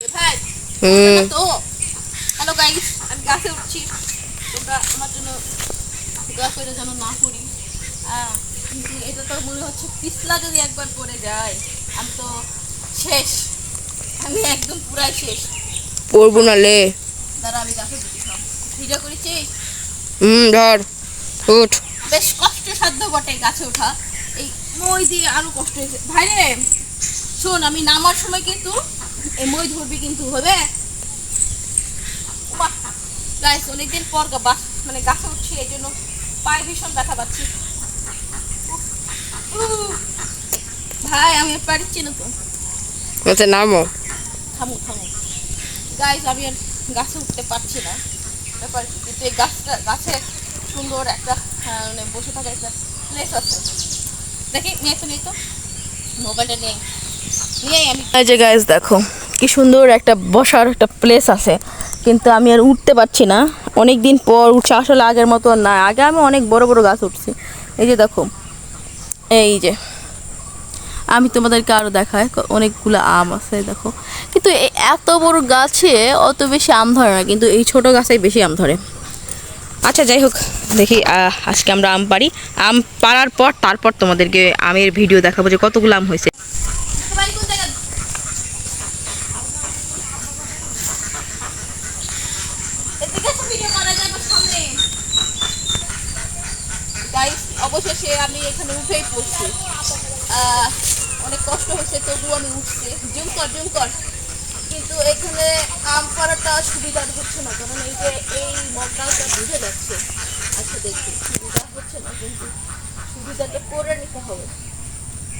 ভাই হুম। তো hello guys আমি গাছে উঠছি। তোমরা আমার জন্য দোয়া করে যেন না পড়ি। কিন্তু এটা তো মনে হচ্ছে পিছলা যদি একবার পড়ে যায় আমি তো শেষ। আমি একদম পুরাই শেষ। পড়ব না লে। দাঁড়া আমি গাছে উঠি ভিডিও করেছি হুম ধর। উঠ। বেশ কষ্টসাধ্য বটে গাছে ওঠা। এই মই দিয়ে আরও কষ্ট হয়েছে। ভাই রে শোন আমি নামার সময় কিন্তু এই মই ধরবি কিন্তু হবে? গাইস অনেকদিন পর বাস মানে গাছে উঠছি এই জন্য পায়ে ভীষণ ব্যথা পাচ্ছি। ভাই আমি পারছি না তো। আচ্ছা নামো। থামু থামু। গাইস আমি আর গাছে উঠতে পারছি না। ব্যাপার কিন্তু এই গাছটা গাছে সুন্দর একটা মানে বসে থাকার একটা প্লেস আছে। দেখি নিয়ে তো নিয়ে তো? মোবাইলটা নেই। এই যে গাইস দেখো, কি সুন্দর একটা বসার একটা প্লেস আছে। কিন্তু আমি আর উঠতে পারছি না। অনেক দিন পর উঠছে, আসলে আগের মতো না। আগে আমি অনেক বড় বড় গাছ উঠছি। এই যে দেখো, এই যে। আমি তোমাদেরকে আরও দেখাই, অনেকগুলো আম আছে, দেখো। কিন্তু এত বড় গাছে অত বেশি আম ধরে না, কিন্তু এই ছোট গাছেই বেশি আম ধরে। আচ্ছা যাই হোক, দেখি আজকে আমরা আম পারি আম পাড়ার পর তারপর তোমাদেরকে আমের ভিডিও দেখাবো যে কতগুলো আম হয়েছে। অবশেষে আমি এখানে উঠেই পড়ছি। অনেক কষ্ট হয়েছে তবুও আমি উঠছি। জুম কর জুম কর। কিন্তু এখানে আম করাটা সুবিধা হচ্ছে না, কারণ এই যে এই মগডালটা বুঝে যাচ্ছে। আচ্ছা দেখি, সুবিধা হচ্ছে না, কিন্তু সুবিধাটা করে নিতে হবে।